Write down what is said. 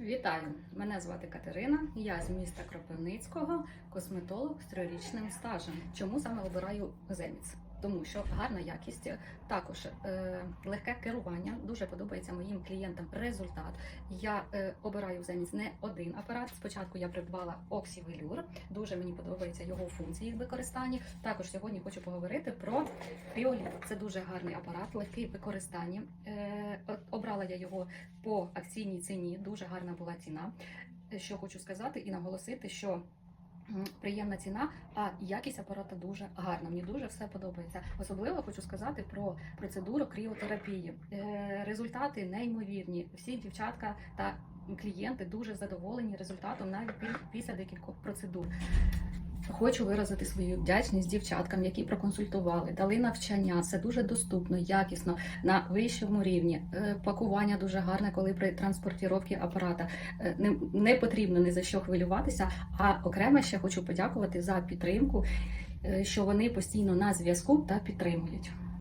Вітаю! Мене звати Катерина. Я з міста Кропивницького, косметолог з трирічним стажем. Чому саме обираю Земіц? Тому що гарна якість, також е, легке керування. Дуже подобається моїм клієнтам результат. Я е, обираю Земіц не один апарат. Спочатку я придбала Oxyvelure. Дуже мені подобаються його функції в використанні. Також сьогодні хочу поговорити про Кріоліт. Це дуже гарний апарат, легкий в використанні. Е, обрала я його по акційній ціні. Дуже гарна була ціна. Е, Що хочу сказати і наголосити, що приємна ціна, а якість апарата дуже гарна. Мені дуже все подобається. Особливо хочу сказати про процедуру кріотерапії. Е, Результати неймовірні. Всі дівчатка та клієнти дуже задоволені результатом навіть після декількох процедур. Хочу виразити свою вдячність дівчаткам, які проконсультували, дали навчання. Це дуже доступно, якісно на вищому рівні. Е, Пакування дуже гарне, коли при транспортіровці апарата Е, не, не потрібно ні за що хвилюватися. А окремо ще хочу подякувати за підтримку, е, що вони постійно на зв'язку та підтримують.